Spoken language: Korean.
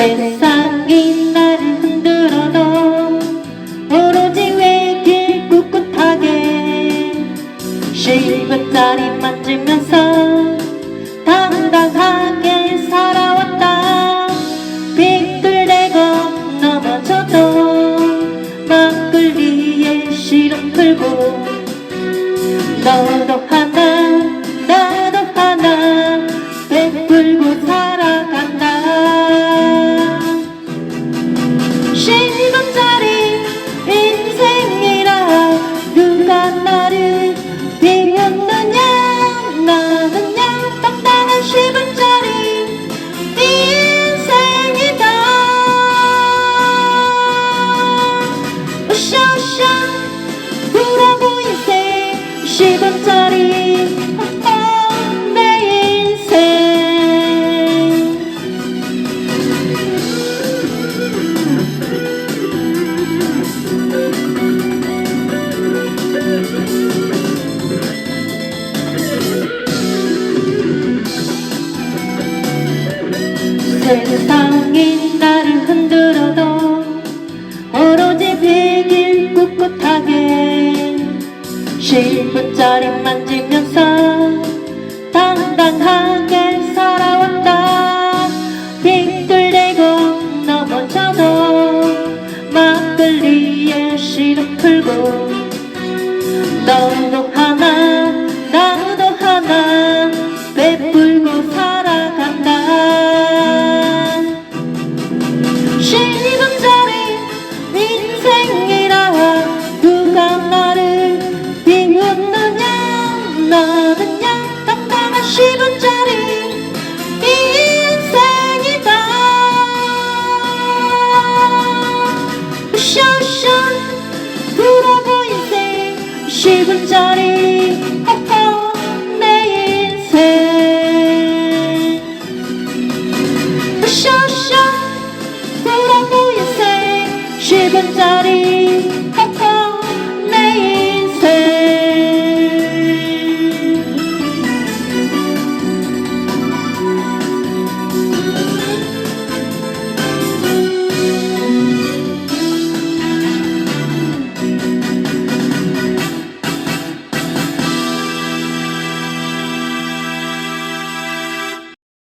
세상이 나를 흔들어도 오로지 외길 꿋꿋하게 실버자리 만지면서 당당하게 살아왔다. 빗들대고 넘어져도 위해 시름 풀고 너도 하나 세상이 나를 흔들어도 오로지 베길 꿋꿋하게. 실부자리 만지면서 당당하게 살아왔다. 빗들대고 넘어져도 막걸리에 시름 풀고 너도 하나 나도 하나 10분 전이